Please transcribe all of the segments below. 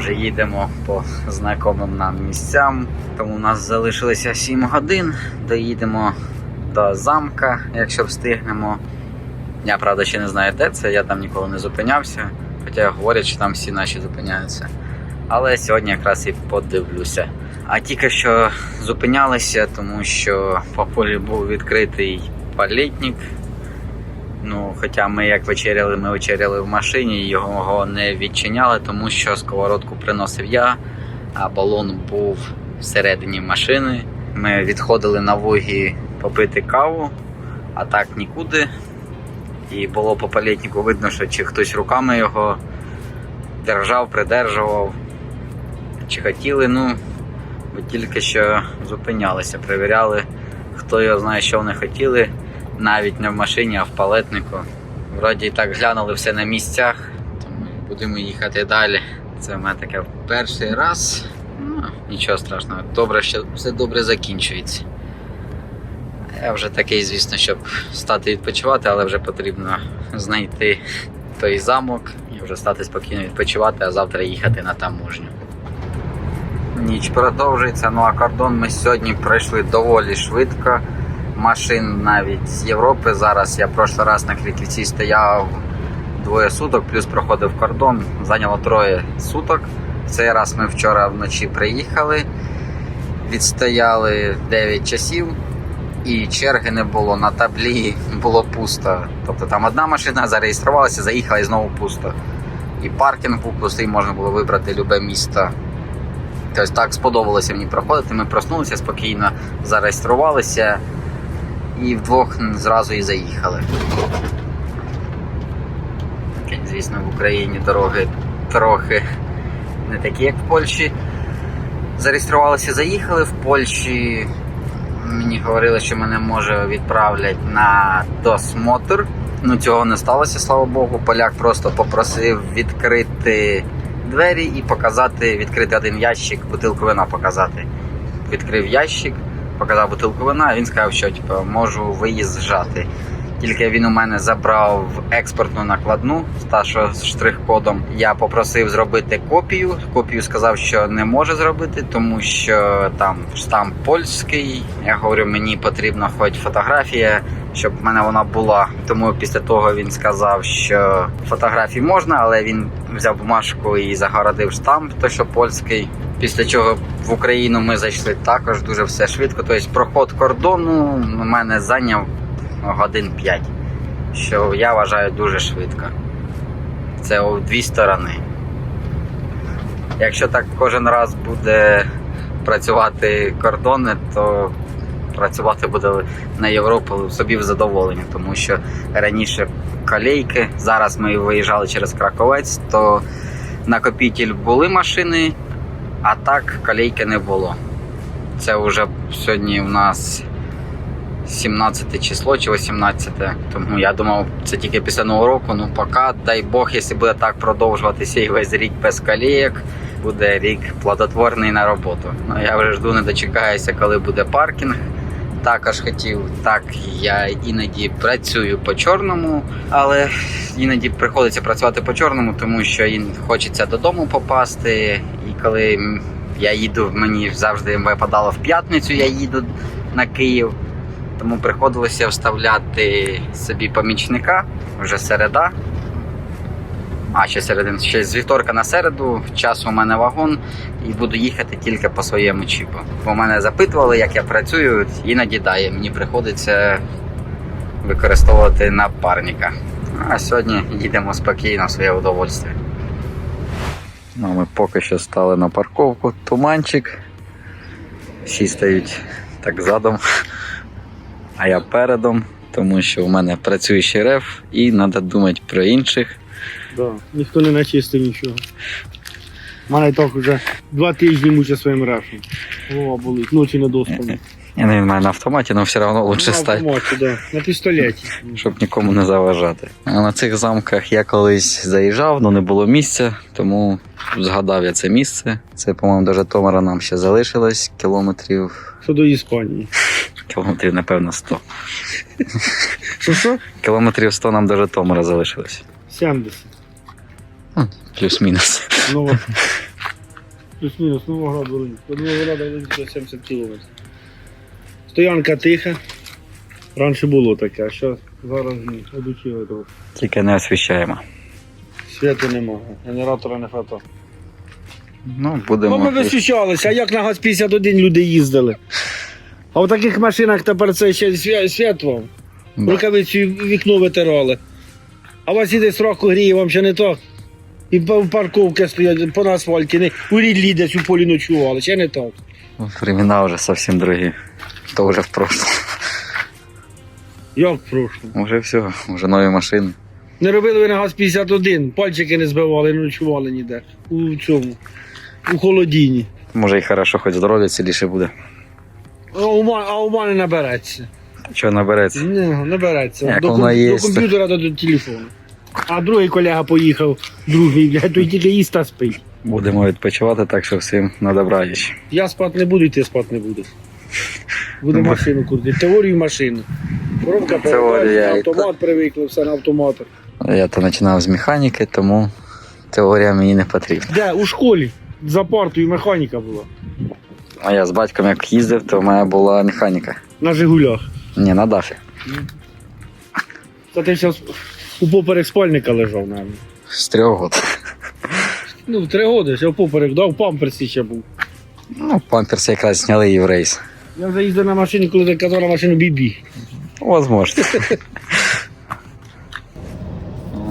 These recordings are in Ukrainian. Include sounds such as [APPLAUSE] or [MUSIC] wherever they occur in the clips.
вже їдемо по знайомим нам місцям. Тому у нас залишилося 7 годин. Доїдемо до замка, якщо встигнемо. Я правда ще не знаю, де це, я там ніколи не зупинявся. Хоча говорять, що там всі наші зупиняються. Але сьогодні якраз і подивлюся. А тільки що зупинялися, тому що по полі був відкритий палітник. Ну, хоча ми як вечеряли, ми вечеряли в машині, його не відчиняли, тому що сковородку приносив я, а балон був всередині машини. Ми відходили на вугі попити каву, а так нікуди. І було по палітнику видно, що чи хтось руками його держав, придержував, чи хотіли, ну, бо тільки що зупинялися, перевіряли, хто його знає, що вони хотіли навіть не в машині, а в палетнику. Вроді так глянули все на місцях, тому будемо їхати далі. Це в мене таке перший раз. Ну, нічого страшного. Добре, що все добре закінчується. Я вже такий, звісно, щоб стати відпочивати, але вже потрібно знайти той замок і вже стати спокійно відпочивати, а завтра їхати на таможню. Ніч продовжується, ну а кордон ми сьогодні пройшли доволі швидко машин навіть з Європи. Зараз я прошлий раз на Криківці стояв двоє суток, плюс проходив кордон. Зайняло троє суток. Цей раз ми вчора вночі приїхали, відстояли 9 часів. І черги не було на таблі, було пусто. Тобто там одна машина зареєструвалася, заїхала і знову пусто. І паркінг був пустий, можна було вибрати любе місто. Тобто так сподобалося мені проходити. Ми проснулися спокійно, зареєструвалися і вдвох зразу і заїхали. Звісно, в Україні дороги трохи не такі, як в Польщі. Зареєструвалися, заїхали в Польщі. Мені говорили, що мене може відправлять на досмотр. Ну цього не сталося, слава Богу. Поляк просто попросив відкрити двері і показати, відкрити один ящик, бутилку вина показати. Відкрив ящик, показав бутилку вина, він сказав, що типу, можу виїжджати. Тільки він у мене забрав експортну накладну та з штрих-кодом. Я попросив зробити копію. Копію сказав, що не може зробити, тому що там штамп польський. Я говорю, мені потрібна хоч фотографія, щоб в мене вона була. Тому після того він сказав, що фотографії можна, але він взяв бумажку і загородив штамп, то що польський. Після чого в Україну ми зайшли також дуже все швидко. Тобто проход кордону у мене зайняв годин 5, що я вважаю дуже швидко. Це у дві сторони. Якщо так кожен раз буде працювати кордони, то працювати буде на Європу собі в задоволення, тому що раніше колейки, зараз ми виїжджали через Краковець, то на Копітіль були машини, а так колейки не було. Це вже сьогодні у нас 17 число чи 18. Тому я думав, це тільки після нового року. Ну поки, дай Бог, якщо буде так продовжуватися і весь рік без колеєк, буде рік плодотворний на роботу. Ну я вже жду, не дочекаюся, коли буде паркінг. Також хотів, так я іноді працюю по чорному, але іноді приходиться працювати по чорному, тому що їм хочеться додому попасти. І коли я їду, мені завжди випадало в п'ятницю, я їду на Київ. Тому приходилося вставляти собі помічника вже середа. А, ще середин, ще з вівторка на середу, час у мене вагон, і буду їхати тільки по своєму чіпу. Бо мене запитували, як я працюю, іноді дає, мені приходиться використовувати напарника. А сьогодні їдемо спокійно в своє удовольствие. Ну, ми поки що стали на парковку, туманчик. Всі стають так задом а я передом, тому що в мене працюючий реф і треба думати про інших. Да. Ніхто не начистив нічого. У мене так вже два тижні муча своїм рефом. Голова болить, ночі не доспані. Я не маю на автоматі, але все одно краще На стати, автоматі, да. На пістолеті. щоб нікому не заважати. А на цих замках я колись заїжджав, але не було місця, тому згадав я це місце. Це, по-моєму, до Житомира нам ще залишилось кілометрів, Що до Іспанії. Кілометрів, напевно, 100. Що що? Кілометрів 100 нам до Житомира залишилось. 70. Плюс-мінус. Ну, от. Плюс-мінус Новоград Волинськ. До Новограда Волинського 70 кілометрів. Стоянка тиха. Раніше було таке, а зараз зараз ні, одучили того. Тільки не освіщаємо. Світу немає, генератора не хватає. Ну, Ну, ми будемо. висвічалися, а як на ГАЗ-51 люди їздили? А в таких машинах тепер це ще свя- світло. Да. Рукавицю вікно витирали. А у вас іде сроку гріє, вам ще не то. І па- парковки стоять по асфальті, не у рідлі десь у полі ночували, ще не так. Времена вже зовсім другі. То вже в прошлом. Як в прошлому. Уже все, вже нові машини. Не робили ви на ГАЗ-51, пальчики не збивали, не ночували ніде. У цьому. У холодіні. Може і хорошо, хоч здоров'я ціліше буде. А у, ма- а у мене набереться. Чого набереться? Ні, набереться. Як до, воно є. до комп'ютера та до телефону. А другий колега поїхав, другий, блядь, той тільки їсть та спить. Будемо відпочивати, так що всім на добраніч. Я спати не буду, і ти спати не будеш. Буду Ну, машину крутити. Теорію машини. Коробка Теорія, автомат привикли, все на автоматах. Я то починав з механіки, тому теорія мені не потрібна. Де? У школі. За партою механіка була. А я з батьком як їздив, то в мене була механіка. На Жигулях. Ні, на дафі. Та ти зараз у поперек спальника лежав, мабуть. З трьох год. Ну, в три роки, ще в поперек, да, в памперсі ще був. Ну, памперс якраз зняли її в рейс. Я вже їздив на машині, коли ти казав на машину Бібі. Возможно.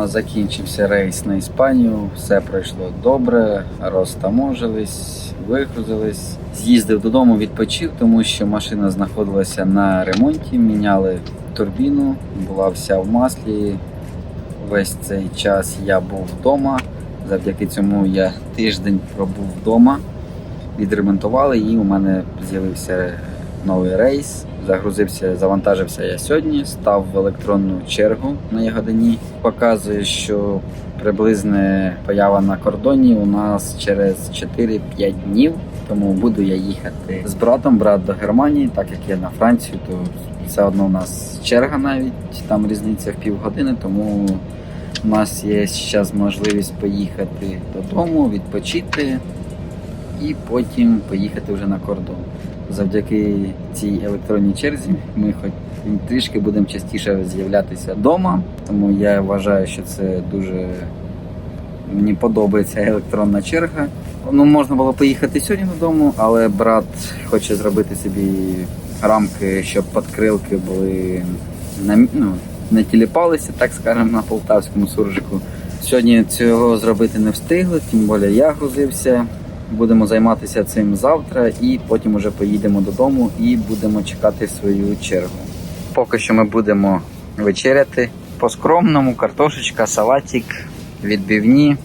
Нас закінчився рейс на Іспанію, все пройшло добре, розтаможились, вигрузились. З'їздив додому, відпочив, тому що машина знаходилася на ремонті, міняли турбіну, була вся в маслі. Весь цей час я був вдома. Завдяки цьому я тиждень пробув вдома. Відремонтували і у мене з'явився новий рейс. Загрузився, завантажився я сьогодні, став в електронну чергу на Ягодині. Показує, що приблизна поява на кордоні у нас через 4-5 днів. Тому буду я їхати з братом, брат до Германії, так як я на Францію, то все одно у нас черга навіть, там різниця в півгодини, тому у нас є зараз можливість поїхати додому, відпочити і потім поїхати вже на кордон. Завдяки цій електронній черзі ми хоч трішки будемо частіше з'являтися вдома. Тому я вважаю, що це дуже мені подобається електронна черга. Ну, можна було поїхати сьогодні додому, але брат хоче зробити собі рамки, щоб подкрилки були на, ну, не тіліпалися, так скажемо, на полтавському суржику. Сьогодні цього зробити не встигли, тим більше я грузився. Будемо займатися цим завтра і потім уже поїдемо додому і будемо чекати свою чергу. Поки що ми будемо вечеряти по-скромному, картошечка, салатик, відбивні,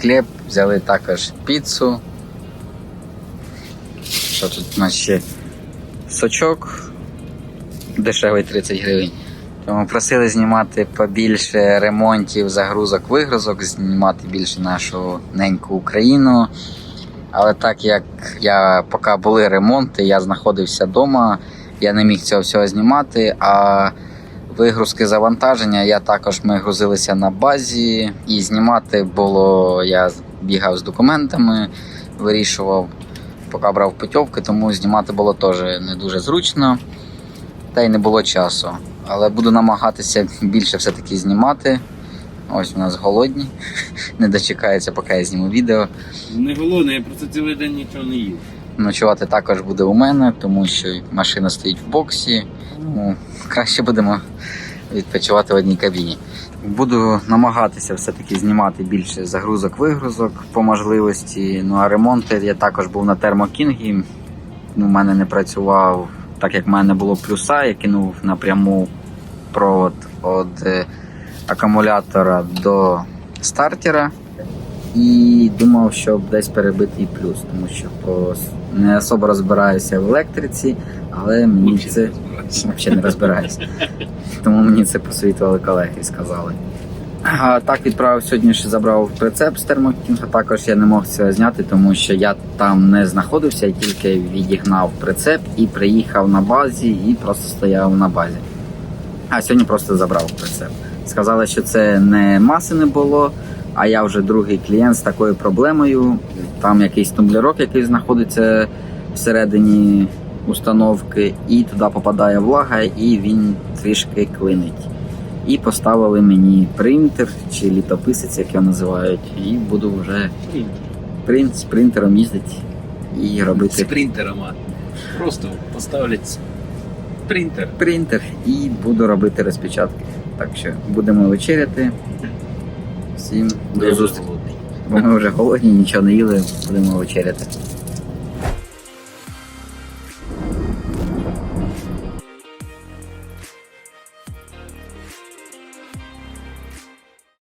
хліб, взяли також піцу. Що тут у нас ще сочок дешевий 30 гривень. Тому просили знімати побільше ремонтів, загрузок, вигрузок, знімати більше нашу неньку Україну. Але так як я поки були ремонти, я знаходився вдома, я не міг цього всього знімати. А вигрузки завантаження я також ми грузилися на базі, і знімати було я бігав з документами, вирішував, поки брав путівки, тому знімати було теж не дуже зручно, та й не було часу. Але буду намагатися більше все-таки знімати. Ось у нас голодні. [LAUGHS] Не дочекаються, поки я зніму відео. Не голодний, я просто цілий день нічого не їв. Ночувати також буде у мене, тому що машина стоїть в боксі. Тому краще будемо відпочивати в одній кабіні. Буду намагатися все-таки знімати більше загрузок-вигрузок по можливості. Ну а ремонти я також був на термокінгі. Ну, У мене не працював, так як в мене було плюса, я кинув напряму провод від е, акумулятора до стартера. І думав, щоб десь перебити і плюс, тому що не особо розбираюся в електриці, але мені це взагалі не розбираюся. Тому мені це посвітували колеги і сказали. А так відправив сьогодні, ще забрав прицеп з термокінга. Також я не мог цього зняти, тому що я там не знаходився, я тільки відігнав прицеп і приїхав на базі і просто стояв на базі. А сьогодні просто забрав прицеп. Сказали, що це не маси не було, А я вже другий клієнт з такою проблемою. Там якийсь тумблерок, який знаходиться всередині установки, і туди попадає влага, і він трішки клинить. І поставили мені принтер чи літописець, як його називають, і буду вже принт з принтером їздити і З робити принтером. а. Просто поставлять принтер. принтер і буду робити розпечатки. Так що будемо вечеряти. Всім до зустрічі. Бо ми вже голодні, нічого не їли, будемо вечеряти.